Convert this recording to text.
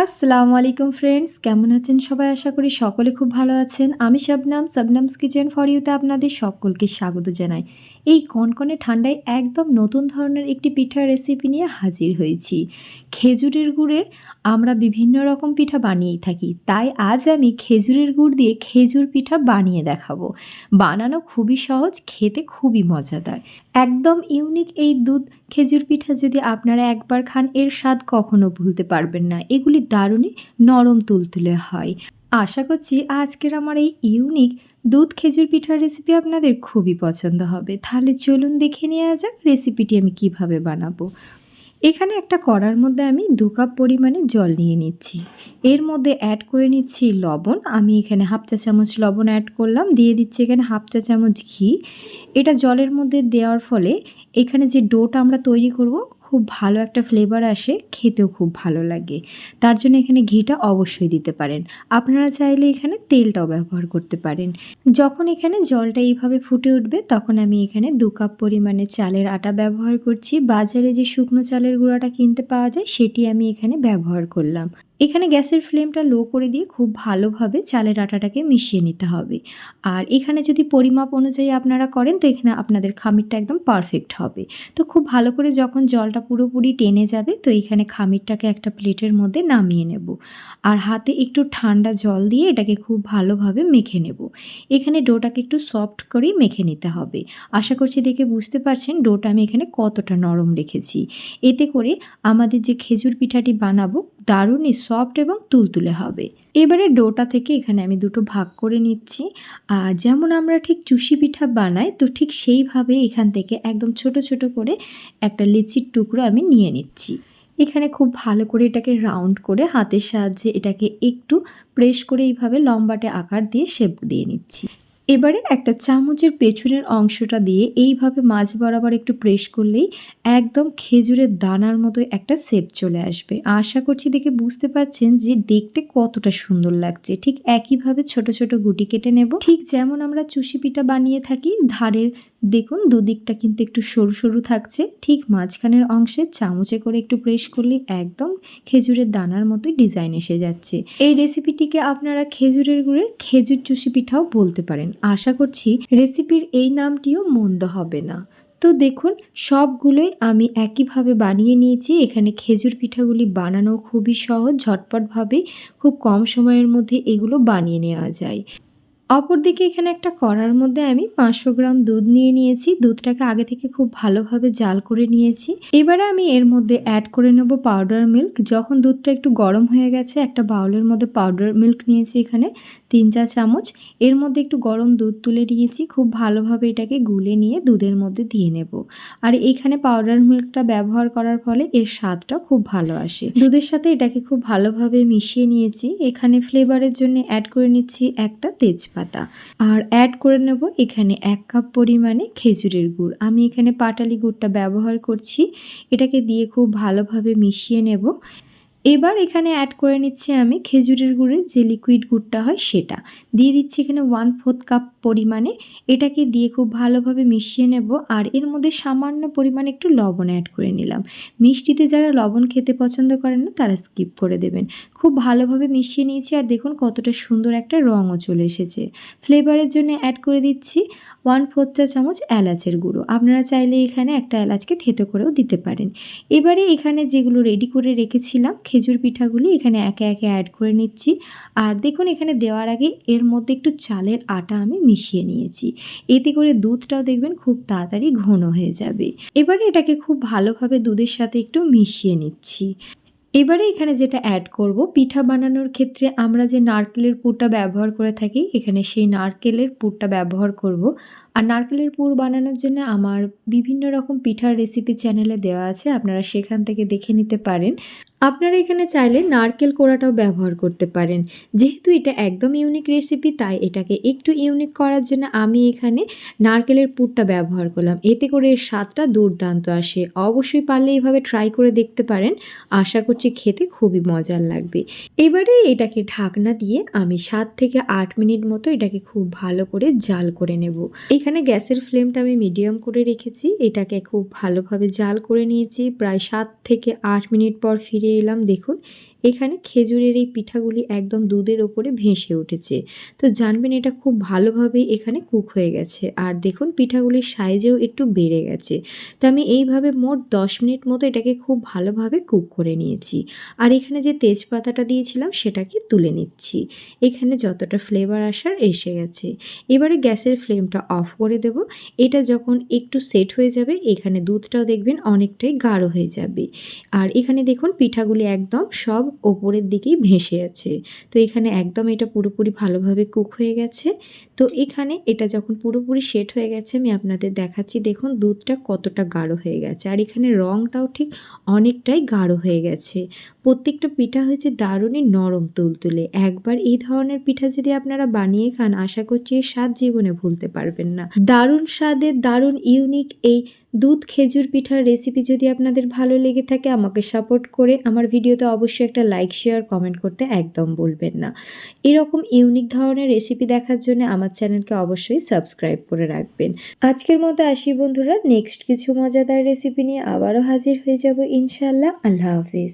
আসসালামু আলাইকুম ফ্রেন্ডস, কেমন আছেন সবাই? আশা করি সকলে খুব ভালো আছেন। আমি শবনাম, শবনামস কিচেন ফর ইউতে আপনাদের সকলকে স্বাগত জানাই। এই কনকনে ঠান্ডায় একদম নতুন ধরনের একটি পিঠার রেসিপি নিয়ে হাজির হয়েছি। খেজুরের গুড়ের আমরা বিভিন্ন রকম পিঠা বানিয়েই থাকি। তাই আজ আমি খেজুরের গুড় দিয়ে খেজুর পিঠা বানিয়ে দেখাবো। বানানো খুবই সহজ, খেতে খুবই মজাদার। একদম ইউনিক এই দুধ খেজুর পিঠা যদি আপনারা একবার খান, এর স্বাদ কখনো ভুলতে পারবেন না। এগুলি দারুণে নরম তুলতুলে হয়। আশা করছি আজকের আমার এই ইউনিক দুধ খেজুর পিঠার রেসিপি আপনাদের খুবই পছন্দ হবে। তাহলে চলুন দেখে নেওয়া যাক রেসিপিটি আমি কীভাবে বানাবো। এখানে একটা কড়ার মধ্যে আমি দু কাপ পরিমাণে জল নিয়ে নিচ্ছি। এর মধ্যে অ্যাড করে নিচ্ছি লবণ। আমি এখানে হাফ চা চামচ লবণ অ্যাড করলাম। দিয়ে দিচ্ছি এখানে হাফ চা চামচ ঘি। এটা জলের মধ্যে দেওয়ার ফলে এখানে যে ডোটা আমরা তৈরি করব খুব ভালো একটা ফ্লেভার আসে, খেতেও খুব ভালো লাগে। তার জন্য এখানে ঘিটা অবশ্যই দিতে পারেন। আপনারা চাইলে এখানে তেলটাও ব্যবহার করতে পারেন। যখন এখানে জলটা এইভাবে ফুটে উঠবে, তখন আমি এখানে দু কাপ পরিমাণে চালের আটা ব্যবহার করছি। বাজারে যে শুকনো চালের গুঁড়াটা কিনতে পাওয়া যায়, সেটি আমি এখানে ব্যবহার করলাম। এখানে গ্যাসের ফ্লেমটা লো করে দিয়ে খুব ভালোভাবে চালের আটাটাকে মিশিয়ে নিতে হবে। আর এখানে যদি পরিমাপ অনুযায়ী আপনারা করেন, তো এখানে আপনাদের খামিরটা একদম পারফেক্ট হবে। তো খুব ভালো করে যখন জলটা পুরোপুরি টেনে যাবে, তো এখানে খামিরটাকে একটা প্লেটের মধ্যে নামিয়ে নেব। আর হাতে একটু ঠান্ডা জল দিয়ে এটাকে খুব ভালোভাবে মেখে নেব। এখানে ডোটাকে একটু সফট করেই মেখে নিতে হবে। আশা করছি দেখে বুঝতে পারছেন ডোটা আমি এখানে কতটা নরম রেখেছি। এতে করে আমাদের যে খেজুর পিঠাটি বানাবো দারুণই সফট এবং তুলতুলে হবে। এবারে ডোটা থেকে এখানে আমি দুটো ভাগ করে নিচ্ছি। আর যেমন আমরা ঠিক চুষি পিঠা বানাই, তো ঠিক সেইভাবে এখান থেকে একদম ছোট ছোট করে একটা লিচির টুকরো আমি নিয়ে নিচ্ছি। এখানে খুব ভালো করে এটাকে রাউন্ড করে হাতের সাহায্যে এটাকে একটু প্রেস করে এইভাবে লম্বাটে আকার দিয়ে শেপ দিয়ে নিচ্ছি। এবারে একটা চামচের পেছনের অংশটা দিয়ে এইভাবে মাছ বরাবর একটু প্রেস করলেই একদম খেজুরের দানার মতো একটা শেপ চলে আসবে। আশা করছি দেখে বুঝতে পারছেন যে দেখতে কতটা সুন্দর লাগছে। ঠিক একইভাবে ছোট ছোট গুটি কেটে নেব। ঠিক যেমন আমরা চুষি পিঠা বানিয়ে থাকি, ধারের দেখুন, দুদিকটা কিন্তু একটু সরু সরু থাকছে। ঠিক মাঝখানের অংশে চামচে করে একটু প্রেস করলে একদম খেজুরের দানার মতোই ডিজাইন এসে যাচ্ছে। এই রেসিপিটিকে আপনারা খেজুরের গুড়ের খেজুর চুষি পিঠাও বলতে পারেন। আশা করছি রেসিপির এই নামটিও মন্দ হবে না। তো দেখুন, সবগুলোই আমি একইভাবে বানিয়ে নিয়েছি। এখানে খেজুর পিঠাগুলি বানানো খুবই সহজ, ঝটপটভাবে খুব কম সময়ের মধ্যে এগুলো বানিয়ে নেওয়া যায়। অপরদিকে এখানে একটা কড়ার মধ্যে আমি পাঁচশো গ্রাম দুধ নিয়ে নিয়েছি। দুধটাকে আগে থেকে খুব ভালোভাবে জাল করে নিয়েছি। এবারে আমি এর মধ্যে অ্যাড করে নেব পাউডার মিল্ক যখন দুধটা একটু গরম হয়ে গেছে, একটা বাউলের মধ্যে পাউডার মিল্ক নিয়েছি এখানে তিন চা চামচ। এর মধ্যে একটু গরম দুধ তুলে নিয়েছি। খুব ভালোভাবে এটাকে গুলে নিয়ে দুধের মধ্যে দিয়ে নেব। আর এখানে পাউডার মিল্কটা ব্যবহার করার ফলে এর স্বাদটা খুব ভালো আসে। দুধের সাথে এটাকে খুব ভালোভাবে মিশিয়ে নিয়েছি। এখানে ফ্লেভারের জন্য অ্যাড করে নিচ্ছি একটা তেজপাতা। পাতা। আর অ্যাড করে নেব এখানে এক কাপ পরিমাণে খেজুরের গুড়। আমি এখানে পাটালি গুড়টা ব্যবহার করছি। এটাকে দিয়ে খুব ভালোভাবে মিশিয়ে নেব। এবার এখানে অ্যাড করে নিচ্ছি আমি খেজুরের গুড়ের যে লিকুইড গুড়টা হয় সেটা। দিয়ে দিচ্ছি এখানে ওয়ান ফোর্থ কাপ পরিমাণে। এটাকে দিয়ে খুব ভালোভাবে মিশিয়ে নেব আর এর মধ্যে সামান্য পরিমাণে একটু লবণ অ্যাড করে নিলাম। মিষ্টিতে যারা লবণ খেতে পছন্দ করেন না, তারা স্কিপ করে দেবেন। খুব ভালোভাবে মিশিয়ে নিয়েছি আর দেখুন কতটা সুন্দর একটা রঙও চলে এসেছে। ফ্লেভারের জন্য অ্যাড করে দিচ্ছি ওয়ান ফোর্থ চা চামচ এলাচের গুঁড়ো। আপনারা চাইলে এখানে একটা এলাচকে থেতো করেও দিতে পারেন। এবারে এখানে যেগুলো রেডি করে রেখেছিলাম খেজুর পিঠাগুলি এখানে একে একে অ্যাড করে নিচ্ছি। আর দেখুন, এখানে দেওয়ার আগে এর মধ্যে একটু চালের আটা আমি মিশিয়ে নিয়েছি। এতে করে দুধটাও দেখবেন খুব তাড়াতাড়ি ঘন হয়ে যাবে। এবারে এটাকে খুব ভালোভাবে দুধের সাথে একটু মিশিয়ে নিচ্ছি। এবারে এখানে যেটা অ্যাড করব, পিঠা বানানোর ক্ষেত্রে আমরা যে নারকেলের পুরটা ব্যবহার করে থাকি, এখানে সেই নারকেলের পুরটা ব্যবহার করব। আর নারকেলের পুর বানানোর জন্য আমার বিভিন্ন রকম পিঠার রেসিপি চ্যানেলে দেওয়া আছে, আপনারা সেখান থেকে দেখে নিতে পারেন। আপনারা এখানে চাইলে নারকেল কোড়াটাও ব্যবহার করতে পারেন। যেহেতু এটা একদম ইউনিক রেসিপি তাই এটাকে একটু ইউনিক করার জন্য আমি এখানে নারকেলের পুরটা ব্যবহার করলাম। এতে করে এর স্বাদটা দুর্দান্ত আসে। অবশ্যই পারলে এইভাবে ট্রাই করে দেখতে পারেন। আশা করছি খেতে খুবই মজার লাগবে। এবারে এটাকে ঢাকনা দিয়ে আমি সাত থেকে আট মিনিট মতো এটাকে খুব ভালো করে জাল করে নেব। এখানে গ্যাসের ফ্লেমটা আমি মিডিয়াম করে রেখেছি। এটাকে খুব ভালোভাবে জাল করে নিয়েছি। প্রায় সাত থেকে আট মিনিট পর ফিরে এলাম। দেখুন এখানে খেজুরের এই পিঠাগুলি একদম দুধের ওপরে ভেসে উঠেছে। তো জানবেন এটা খুব ভালোভাবে এখানে কুক হয়ে গেছে। আর দেখুন, পিঠাগুলির সাইজেও একটু বেড়ে গেছে। তো আমি এইভাবে মোট দশ মিনিট মতো এটাকে খুব ভালোভাবে কুক করে নিয়েছি। আর এখানে যে তেজপাতাটা দিয়েছিলাম সেটাকে তুলে নিচ্ছি। এখানে যতটা ফ্লেভার আসার এসে গেছে। এবারে গ্যাসের ফ্লেমটা অফ করে দেব। এটা যখন একটু সেট হয়ে যাবে, এখানে দুধটাও দেখবেন অনেকটাই গাঢ় হয়ে যাবে। আর এখানে দেখুন, পিঠাগুলি একদম সব ওপরের দিকেই ভেসে আছে। তো এখানে একদম এটা পুরোপুরি ভালোভাবে কুক হয়ে গেছে। তো এখানে এটা যখন পুরোপুরি সেট হয়ে গেছে, আমি আপনাদের দেখাচ্ছি, দেখুন দুধটা কতটা গাঢ় হয়ে গেছে। আর এখানে রঙটাও ঠিক অনেকটাই গাঢ় হয়ে গেছে। প্রত্যেকটা পিঠা হয়েছে দারুণই নরম তুলতুলে। একবার এই ধরনের পিঠা যদি আপনারা বানিয়ে খান, আশা করছি এর স্বাদ জীবনে ভুলতে পারবেন না। দারুণ স্বাদের, দারুণ ইউনিক এই দুধ খেজুর পিঠার রেসিপি যদি আপনাদের ভালো লেগে থাকে, আমাকে সাপোর্ট করে আমার ভিডিওতে অবশ্যই একটা লাইক শেয়ার কমেন্ট করতে একদম বলবেন না। এরকম ইউনিক ধরনের রেসিপি দেখার জন্য আমার চ্যানেলকে অবশ্যই সাবস্ক্রাইব করে রাখবেন। আজকের মতো আসি বন্ধুরা নেক্সট কিছু মজাদার রেসিপি নিয়ে আবারও হাজির হয়ে যাব ইনশাল্লাহ আল্লাহ হাফিজ।